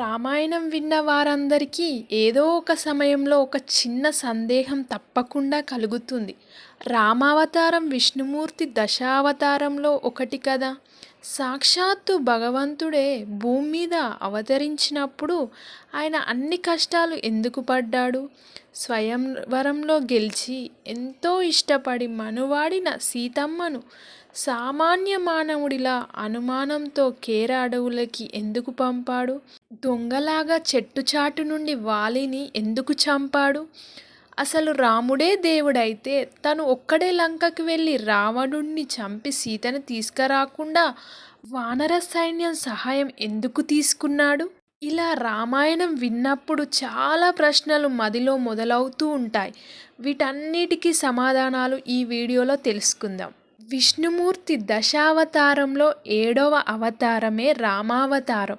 రామాయణం విన్న వారందరికీ ఏదో ఒక సమయంలో ఒక చిన్న సందేహం తప్పకుండా కలుగుతుంది. రామావతారం విష్ణుమూర్తి దశావతారంలో ఒకటి కదా? సాక్షాత్తు భగవంతుడే భూమి మీద అవతరించినప్పుడు ఆయన అన్ని కష్టాలు ఎందుకు పడ్డాడు? స్వయంవరంలో గెలిచి ఎంతో ఇష్టపడి మనువాడిన సీతమ్మను సామాన్య మానవుడిలా అనుమానంతో కేర అడవులకి ఎందుకు పంపాడు? దొంగలాగా చెట్టుచాటు నుండి వాలిని ఎందుకు చంపాడు? అసలు రాముడే దేవుడైతే తను ఒక్కడే లంకకి వెళ్ళి రావణుణ్ణి చంపి సీతను తీసుకురాకుండా వానర సైన్యం సహాయం ఎందుకు తీసుకున్నాడు? ఇలా రామాయణం విన్నప్పుడు చాలా ప్రశ్నలు మదిలో మొదలవుతూ ఉంటాయి. వీటన్నిటికీ సమాధానాలు ఈ వీడియోలో తెలుసుకుందాం. విష్ణుమూర్తి దశావతారంలో ఏడవ అవతారమే రామావతారం.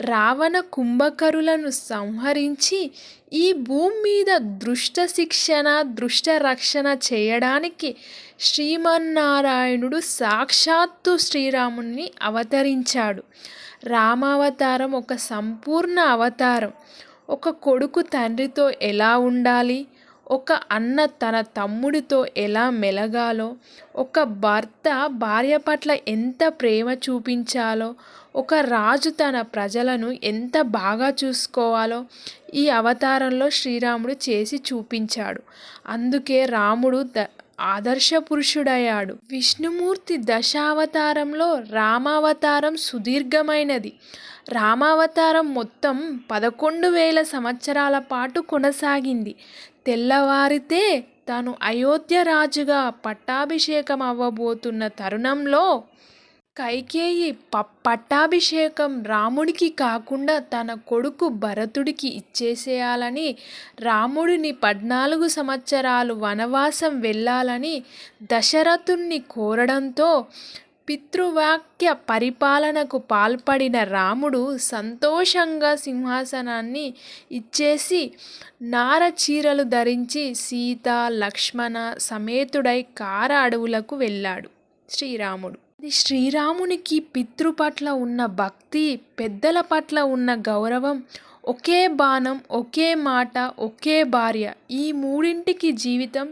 రావణ కుంభకరులను సంహరించి ఈ భూమి మీద దృష్ట శిక్షణ దృష్ట రక్షణ చేయడానికి శ్రీమన్నారాయణుడు సాక్షాత్తు శ్రీరాముని అవతరించాడు. రామావతారం ఒక సంపూర్ణ అవతారం. ఒక కొడుకు తండ్రితో ఎలా ఉండాలి? ఒక అన్న తన తమ్ముడితో ఎలా మెలగాలో ఒక భర్త భార్య పట్ల ఎంత ప్రేమ చూపించాలో ఒక రాజు తన ప్రజలను ఎంత బాగా చూసుకోవాలో ఈ అవతారంలో శ్రీరాముడు చేసి చూపించాడు. అందుకే రాముడు ద ఆదర్శ పురుషుడయ్యాడు. విష్ణుమూర్తి దశావతారంలో రామావతారం సుదీర్ఘమైనది. రామావతారం మొత్తం పదకొండు వేల సంవత్సరాల పాటు కొనసాగింది. తెల్లవారితే తాను అయోధ్య రాజుగా పట్టాభిషేకం అవ్వబోతున్న తరుణంలో కైకేయి ప పట్టాభిషేకం రాముడికి కాకుండా తన కొడుకు భరతుడికి ఇచ్చేసేయాలని రాముడిని పద్నాలుగు సంవత్సరాలు వనవాసం వెళ్ళాలని దశరథుణ్ణి కోరడంతో పితృవాక్య పరిపాలనకు పాల్పడిన రాముడు సంతోషంగా సింహాసనాన్ని ఇచ్చేసి నార చీరలు ధరించి సీత లక్ష్మణ సమేతుడై కార అడవులకు వెళ్ళాడు శ్రీరాముడు. ఇది శ్రీరామునికి పితృ పట్ల ఉన్న భక్తి పెద్దల పట్ల ఉన్న గౌరవం ఒకే బాణం ఒకే మాట ఒకే భార్య ఈ మూడింటికి జీవితం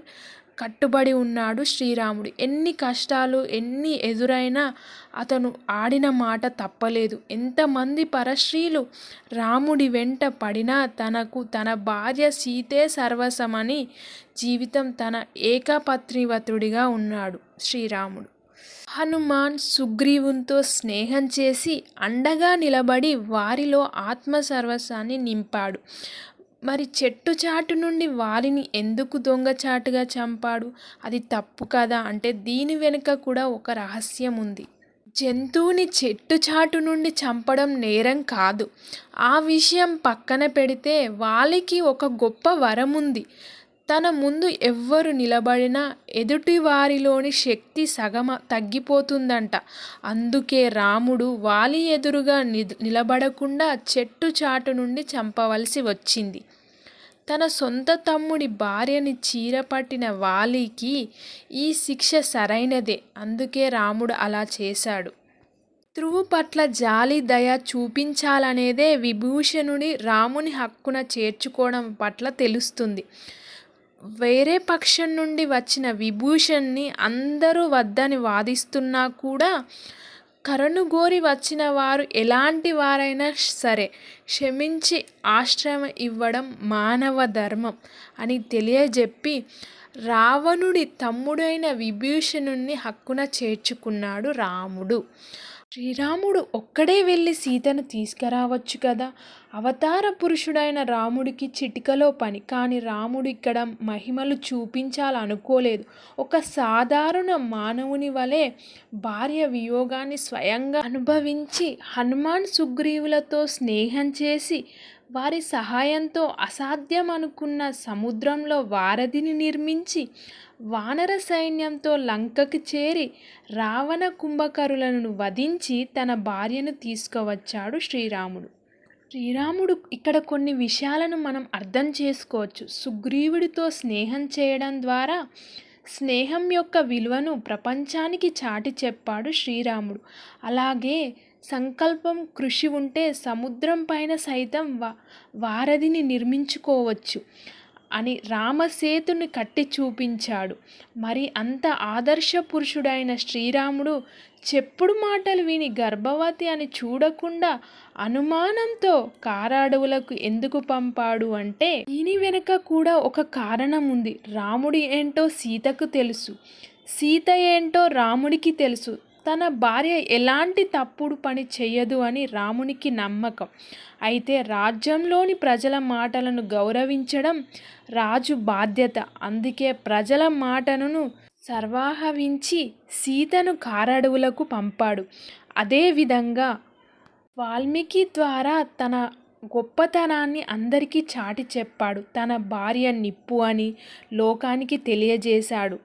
కట్టుబడి ఉన్నాడు శ్రీరాముడు. ఎన్ని కష్టాలు ఎన్ని ఎదురైనా అతను ఆడిన మాట తప్పలేదు. ఎంతమంది పరశ్రీలు రాముడి వెంట పడినా తనకు తన భార్య సీతే సర్వసమని జీవితం తన ఏకపత్నివతుడిగా ఉన్నాడు శ్రీరాముడు. హనుమాన్ సుగ్రీవునితో స్నేహం చేసి అండగా నిలబడి వారిలో ఆత్మ సర్వస్వాన్ని నింపాడు. మరి చెట్టు చాటు నుండి వారిని ఎందుకు దొంగచాటుగా చంపాడు? అది తప్పు కదా? అంటే దీని వెనుక కూడా ఒక రహస్యం ఉంది. జంతువుని చెట్టు చాటు నుండి చంపడం నేరం కాదు. ఆ విషయం పక్కన పెడితే వాలికి ఒక గొప్ప వరం ఉంది తన ముందు ఎవ్వరు నిలబడినా ఎదుటి వారిలోని శక్తి సగమ తగ్గిపోతుందంట. అందుకే రాముడు వాలి ఎదురుగా నిలబడకుండా చెట్టు చాటు నుండి చంపవలసి వచ్చింది. తన సొంత తమ్ముడి భార్యని చీరపట్టిన వాలీకి ఈ శిక్ష సరైనదే. అందుకే రాముడు అలా చేశాడు. ధ్రువు పట్ల జాలి దయ చూపించాలనేదే విభూషణుడి రాముని హక్కున చేర్చుకోవడం పట్ల తెలుస్తుంది. వేరే పక్షం నుండి వచ్చిన విభూషణ్ణి అందరూ వద్దని వాదిస్తున్నా కూడా కరుణగోరి వచ్చిన వారు ఎలాంటి వారైనా సరే క్షమించి ఆశ్రయం ఇవ్వడం మానవ ధర్మం అని తెలియజెప్పి రావణుడి తమ్ముడైన విభీషణుణ్ణి హక్కున చేర్చుకున్నాడు రాముడు. శ్రీరాముడు ఒక్కడే వెళ్ళి సీతను తీసుకురావచ్చు కదా? అవతార పురుషుడైన రాముడికి చిటికలో పని. కానీ రాముడు ఇక్కడ మహిమలు చూపించాలనుకోలేదు. ఒక సాధారణ మానవుని వలె భార్య వియోగాన్ని స్వయంగా అనుభవించి హనుమాన్ సుగ్రీవులతో స్నేహం చేసి వారి సహాయంతో అసాధ్యం అనుకున్న సముద్రంలో వారధిని నిర్మించి వానర సైన్యంతో లంకకు చేరి రావణ కుంభకరులను వధించి తన భార్యను తీసుకువచ్చాడు శ్రీరాముడు. శ్రీరాముడు ఇక్కడ కొన్ని విషయాలను మనం అర్థం చేసుకోవచ్చు. సుగ్రీవుడితో స్నేహం చేయడం ద్వారా స్నేహం యొక్క విలువను ప్రపంచానికి చాటి చెప్పాడు శ్రీరాముడు. అలాగే సంకల్పం కృషి ఉంటే సముద్రం పైన సైతం వారధిని నిర్మించుకోవచ్చు. అని రామసేతుని కట్టి చూపించాడు. మరి అంత ఆదర్శ పురుషుడైన శ్రీరాముడు చెప్పుడు మాటలు విని గర్భవతి అని చూడకుండా అనుమానంతో కారాడవులకు ఎందుకు పంపాడు అంటే దీని వెనుక కూడా ఒక కారణం ఉంది. రాముడి ఏంటో సీతకు తెలుసు. సీత ఏంటో రాముడికి తెలుసు. తన భార్య ఎలాంటి తప్పుడు పని చేయదు అని రామునికి నమ్మకం. అయితే రాజ్యంలోని ప్రజల మాటలను గౌరవించడం రాజు బాధ్యత. అందుకే ప్రజల మాటను సర్వాహవించి సీతను కారడవులకు పంపాడు. అదేవిధంగా వాల్మీకి ద్వారా తన గొప్పతనాన్ని అందరికీ చాటి చెప్పాడు. తన భార్య నిప్పు అని లోకానికి తెలియజేశాడు.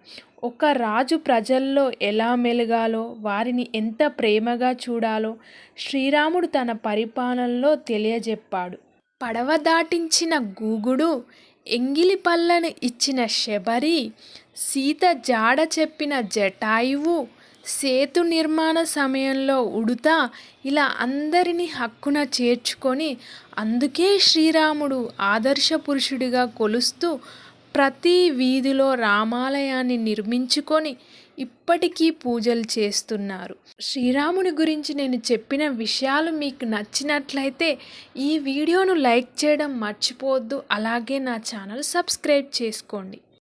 ఒక రాజు ప్రజల్లో ఎలా మెలగాలో వారిని ఎంత ప్రేమగా చూడాలో శ్రీరాముడు తన పరిపాలనలో తెలియజెప్పాడు. పడవ దాటించిన గూగుడు ఎంగిలి పళ్ళను ఇచ్చిన శబరి సీత జాడ చెప్పిన జటాయువు సేతు నిర్మాణ సమయంలో ఉడుత ఇలా అందరినీ హక్కున చేర్చుకొని అందుకే శ్రీరాముడు ఆదర్శ పురుషుడిగా కొలుస్తూ ప్రతి వీధిలో రామాలయాన్ని నిర్మించుకొని ఇప్పటికీ పూజలు చేస్తున్నారు. శ్రీరాముని గురించి నేను చెప్పిన విషయాలు మీకు నచ్చినట్లయితే ఈ వీడియోను లైక్ చేయడం మర్చిపోవద్దు. అలాగే నా ఛానల్ సబ్స్క్రైబ్ చేసుకోండి.